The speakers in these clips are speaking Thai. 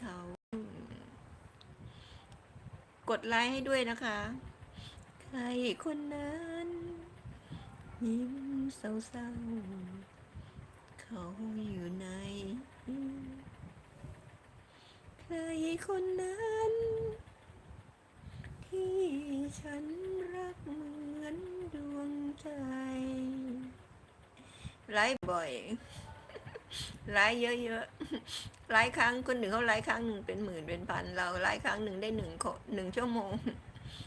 เขา กดไลค์ให้ด้วยนะคะ ใครคนนั้นยิ้มเศร้าๆเขาอยู่ไหนใครคนนั้น ที่ฉันรักเหมือนดวงใจไลฟ์บ่อย ไลฟ์เยอะๆไลฟ์ครั้งคนหนึ่งเขาไลฟ์ครั้งหนึ่งเป็นหมื่นเป็นพัน เราไลฟ์ครั้งหนึ่งได้หนึ่งหนึ่งชั่วโมง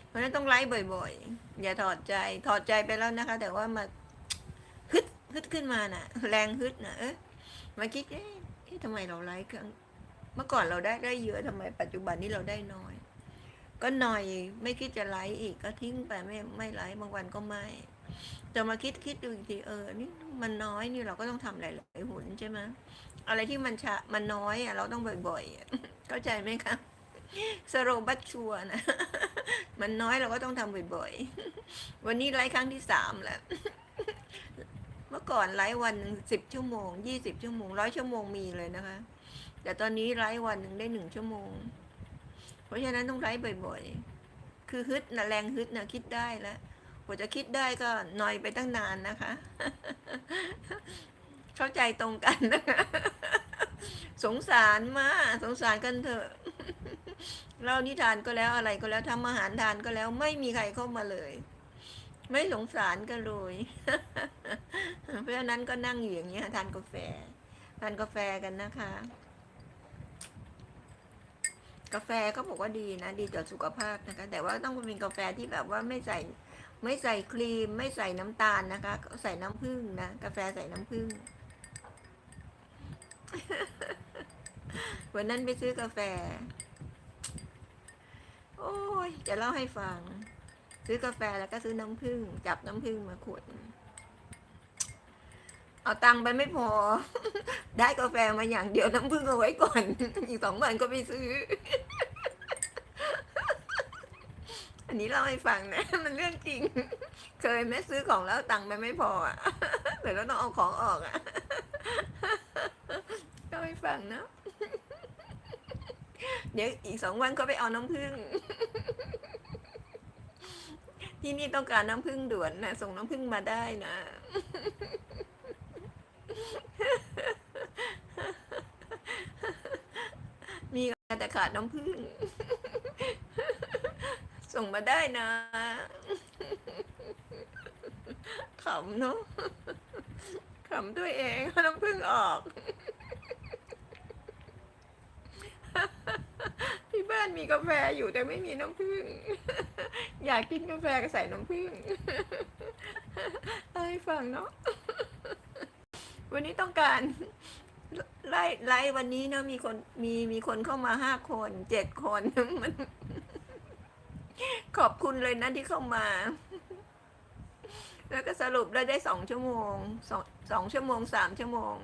เพราะฉะนั้นต้องไลฟ์บ่อยๆ อย่าถอดใจ ถอดใจไปแล้วนะคะ แต่ว่ามาฮึดฮึดขึ้นมาน่ะ แรงฮึดน่ะ เอ๊ะมาคิดเอ๊ะทำไมเราไลฟ์ครั้งเมื่อก่อนเราได้ได้เยอะทำไม ปัจจุบันนี้เราได้น้อย ก็หน่อยไม่คิดจะไลฟ์อีกก็ทิ้งไปไม่ไม่ไลฟ์บางวันก็ไม่ จะมาคิดคิดดูอีกทีเออนี่มันน้อยนี่เราก็ต้องทำหลายๆหุนใช่ไหมอะไรที่มันชะมันน้อยอะเราต้องบ่อยๆเข้าใจไหมคะสโรบัตชัวนะ มันน้อยเราก็ต้องทำบ่อยๆ วันนี้ไลฟ์ครั้งที่สามแล้ว เมื่อก่อนไลฟ์วันหนึ่งสิบชั่วโมงยี่สิบชั่วโมงร้อยชั่วโมงมีเลยนะคะ แต่ตอนนี้ไลฟ์วันหนึ่งได้หนึ่งชั่วโมง เพราะฉะนั้นต้องไลฟ์บ่อยๆ คือฮึดนะแรงฮึดนะคิดได้แล้ว ว่าจะคิดได้ก็หน่อยไปตั้งนานนะคะ เข้าใจตรงกันนะคะสงสารมากสงสารกันเถอะเล่านิทานก็แล้วอะไรก็แล้วทำอาหารทานก็แล้วไม่มีใครเข้ามาเลย ไม่สงสารกันเลยเพราะฉะนั้นก็นั่งอยู่อย่างเงี้ทานกาแฟทานกาแฟกันนะคะ กาแฟก็บอกว่าดีนะ ดีต่อสุขภาพนะคะ แต่ว่าต้องเป็นกาแฟที่แบบว่าไม่ใส่ ไม่ใส่ครีม ไม่ใส่น้ำตาลนะคะ ใส่น้ำผึ้งนะ กาแฟใส่น้ำผึ้ง วันนั้นไปซื้อกาแฟ โอ้ย จะเล่าให้ฟัง ซื้อกาแฟแล้วก็ซื้อน้ำผึ้ง จับน้ำผึ้งมาขวด เอาตังค์ไปไม่พอ ได้กาแฟมาอย่างเดียวน้ำผึ้งเอาไว้ก่อน อีกสองวันก็ไปซื้อ อันนี้เล่าให้ฟังนะ มันเรื่องจริง เคยแม่ซื้อของแล้วตังค์ไปไม่พออะเดี๋ยวเราต้องเอาของออกอะเล่าให้ฟังนะเดี๋ยวอีกสองวันก็ไปเอาน้ำผึ้งที่นี่ต้องการน้ำผึ้งด่วนนะส่งน้ำผึ้งมาได้นะมีแต่ขาดน้ำผึ้ง ส่งมาได้นะขำเนาะขำตัวเองน้ำผึ้งออก ที่บ้านมีกาแฟอยู่แต่ไม่มีน้ำผึ้งอยากกินกาแฟก็ใส่น้ำผึ้งเล่าให้ฟังเนาะวันนี้ต้องการไล่ไล่วันนี้เนาะมีคนมีมีคนเข้ามาห้าคนเจ็ดคนมัน ขอบคุณเลยนะที่เข้ามา แล้วก็สรุปได้ได้สองชั่วโมงสองสองชั่วโมงสามชั่วโมง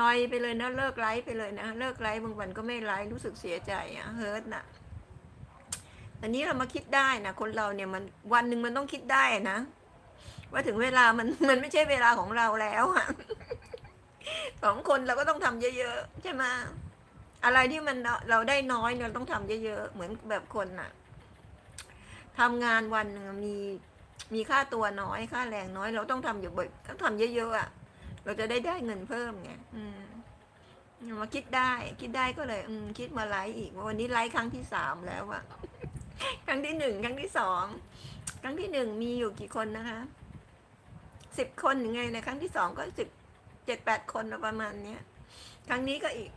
นอยไปเลยนะเลิกไลฟ์ไปเลยนะเลิกไลฟ์บางวันก็ไม่ไลฟ์รู้สึกเสียใจอะเฮิร์ตน่ะอันนี้เรามาคิดได้นะคนเราเนี่ยมันวันหนึ่งมันต้องคิดได้นะว่าถึงเวลามันมันไม่ใช่เวลาของเราแล้วอะสองคนเราก็ต้องทำเยอะๆใช่ไหมอะไรที่มันเราได้น้อยเนี่ยเราต้องทำเยอะๆเหมือนแบบคนน่ะ ทำงานวันหนึ่งมีมีค่าตัวน้อยค่าแรงน้อย เราต้องทำอยู่บ่อยต้องทำเยอะๆอะเราจะได้ได้เงินเพิ่มไงอืมมาคิดได้ คิดได้ก็เลย อืม คิดมาไลฟ์อีกว่าวันนี้ไลฟ์ครั้งที่สามแล้วอะครั้งที่หนึ่งครั้งที่สองครั้งที่หนึ่งมีอยู่กี่คนนะคะสิบคนยังไงในครั้งที่สองก็สิบเจ็ดแปดคนประมาณเนี้ยครั้งนี้ก็อีก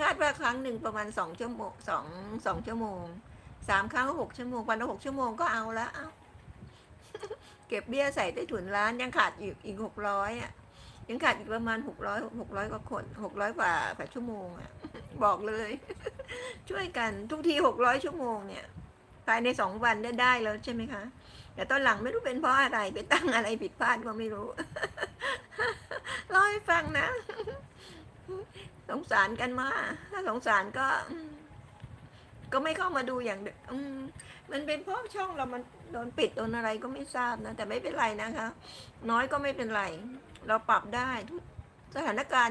คาดว่าครั้งหนึ่งประมาณสองชั่วโมงสองสองชั่วโมง สามครั้งก็หกชั่วโมงวันละหกชั่วโมงก็เอาละเอาเก็บเบี้ยใส่ใต้ถุนร้านยังขาดอีกอีกหกร้อยอะ ยังขาดอีกประมาณหกร้อยหกร้อยกว่าคนหกร้อยกว่าแปดชั่วโมงอะ บอกเลย ช่วยกันทุกทีหกร้อยชั่วโมงเนี่ยภายในสองวันได้ได้แล้วใช่ไหมคะ แต่ตอนหลังไม่รู้เป็นเพราะอะไรไปตั้งอะไรผิดพลาดก็ไม่รู้เล่าให้ฟังนะ สงสารกันมากถ้าสงสารก็ ก็ไม่เข้ามาดูอย่างเดิมอืมมันเป็นเพราะช่องเรามันโดนปิดโดนอะไรก็ไม่ทราบนะ แต่ไม่เป็นไรนะคะ น้อยก็ไม่เป็นไร เราปรับได้ทุกสถานการณ์